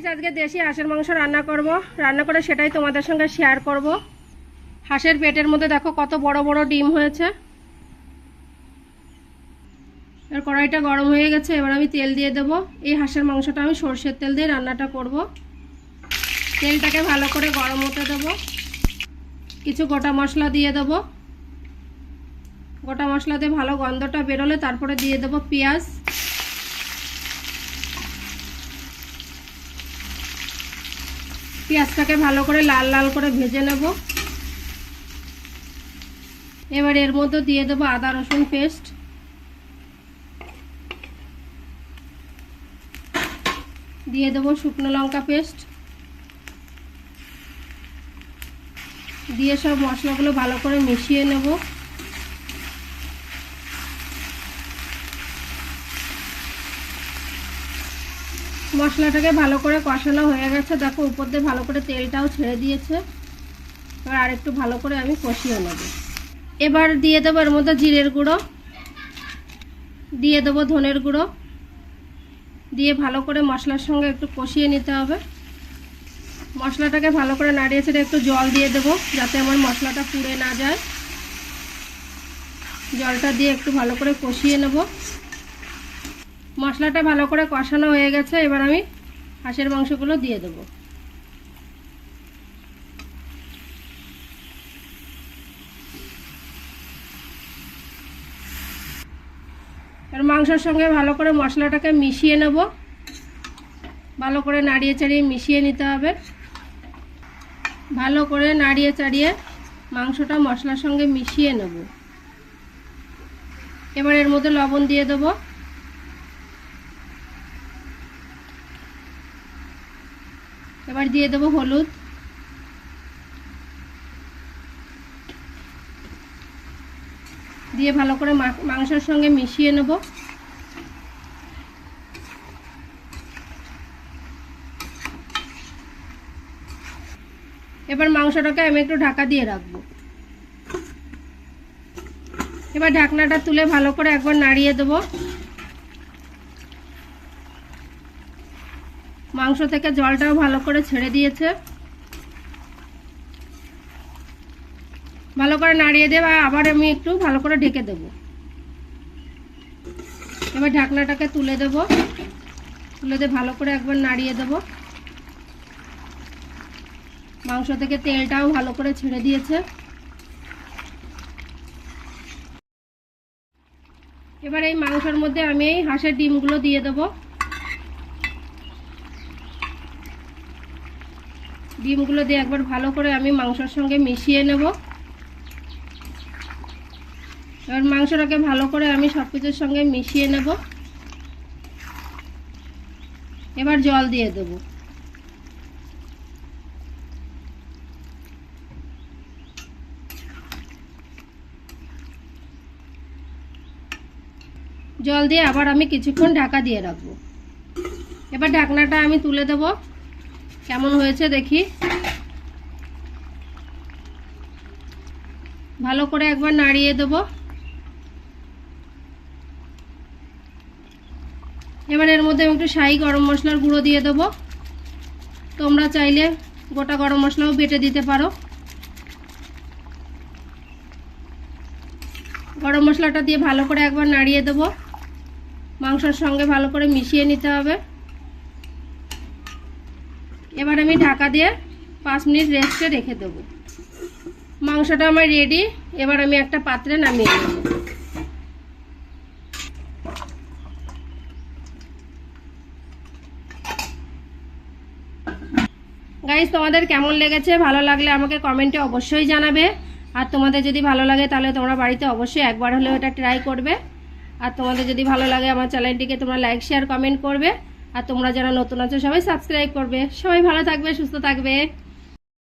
Guys আজকে দেশি হাঁসের মাংস রান্না করব। রান্না করে সেটাই তোমাদের সঙ্গে শেয়ার করব। হাঁসের পেটের মধ্যে দেখো কত বড় বড় ডিম হয়েছে। এর কড়াইটা গরম হয়ে গেছে, এবার আমি তেল দিয়ে দেবো। এই হাঁসের মাংসটা আমি সর্ষের তেল দিয়ে রান্নাটা করব। তেলটাকে ভালো করে গরম হতে দেবো। কিছু গোটা মশলা দিয়ে দেবো। গোটা মশলা দিয়ে ভালো গন্ধটা বেরোলে তারপরে দিয়ে দেবো পেঁয়াজ। পেঁয়াজটাকে ভালো করে লাল লাল করে ভেজে নেব। এবার এর মধ্যে দিয়ে দেবো আদা রসুন পেস্ট। দিয়ে দেবো শুকনো লঙ্কা পেস্ট। দিয়ে সব মশলাগুলো ভালো করে মিশিয়ে নেব। মশলাটাকে ভালো করে কষানো হয়ে গেছে। দেখো, উপর দিয়ে ভালো করে তেলটাও ছেড়ে দিয়েছে। এবার আরেকটু ভালো করে আমি কষিয়ে নেব। এবার দিয়ে দেবো এর মধ্যে জিরের গুঁড়ো। দিয়ে দেবো ধনের গুঁড়ো। দিয়ে ভালো করে মশলার সঙ্গে একটু কষিয়ে নিতে হবে। মশলাটাকে ভালো করে নাড়িয়ে ছেড়ে একটু জল দিয়ে দেবো, যাতে আমার মশলাটা পুড়ে না যায়। জলটা দিয়ে একটু ভালো করে কষিয়ে নেব। মশলাটা ভালো করে কষানো হয়ে গেছে, এবার আমি হাঁসের মাংসগুলো দিয়ে দেবো। আর মাংসের সঙ্গে ভালো করে মশলাটাকে মিশিয়ে নেব। ভালো করে নাড়িয়ে চাড়িয়ে মিশিয়ে নিতে হবে। ভালো করে নাড়িয়ে চাড়িয়ে মাংসটা মশলার সঙ্গে মিশিয়ে নেব। এবার এর মধ্যে লবণ দিয়ে দেবো। এবার দিয়ে দেবো হলুদ। দিয়ে ভালো করে মাংসের সঙ্গে মিশিয়ে নেব। এবার মাংসটাকে আমি একটু ঢাকা দিয়ে রাখব। এবার ঢাকনাটা তুলে ভালো করে একবার নাড়িয়ে দেবো। মাংস থেকে জলটাও ভালো করে ছেড়ে দিয়েছে। ভালো করে নাড়িয়ে দেবো আবার আমি একটু ভালো করে ঢেকে দেব। এবার ঢাকনাটাকে তুলে দেব। তুলে দিয়ে ভালো করে একবার নাড়িয়ে দেব। মাংস থেকে তেলটাও ভালো করে ছেড়ে দিয়েছে। এবার এই মাংসের মধ্যে আমি এই হাঁসের ডিমগুলো দিয়ে দেবো। ডিমগুলো দিয়ে একবার ভালো করে আমি মাংসর সঙ্গে মিশিয়ে নেব। এবার মাংসটাকে ভালো করে আমি সব কিছুর সঙ্গে মিশিয়ে নেব। এবার জল দিয়ে দেব। জল দিয়ে আবার আমি কিছুক্ষণ ঢাকা দিয়ে রাখব। এবার ঢাকনাটা আমি তুলে দেবো। কেমন হয়েছে দেখি। ভালো করে একবার নাড়িয়ে দেবো। এবার এর মধ্যে একটু শাহি গরম মশলার গুঁড়ো দিয়ে দেবো। তোমরা চাইলে গোটা গরম মশলাও বেটে দিতে পারো। গরম মশলাটা দিয়ে ভালো করে একবার নাড়িয়ে দেবো। মাংসর সঙ্গে ভালো করে মিশিয়ে নিতে হবে। এবার আমি ঢাকা দিয়ে পাঁচ মিনিট রেস্টে রেখে দেব। মাংসটা আমার রেডি এবার আমি একটা পাত্রে নামিয়ে নেব। গাইজ তোমাদের কেমন লেগেছে? ভালো লাগলে আমাকে কমেন্টে অবশ্যই জানাবে। আর তোমাদের যদি ভালো লাগে, তাহলে তোমরা বাড়িতে অবশ্যই একবার হলেও এটা ট্রাই করবে। আর তোমাদের যদি ভালো লাগে, আমার চ্যানেলটিকে তোমরা লাইক শেয়ার কমেন্ট করবে। আর তোমরা যারা নতুন আছো সবাই সাবস্ক্রাইব করবে। সবাই ভালো থাকবে সুস্থ থাকবে।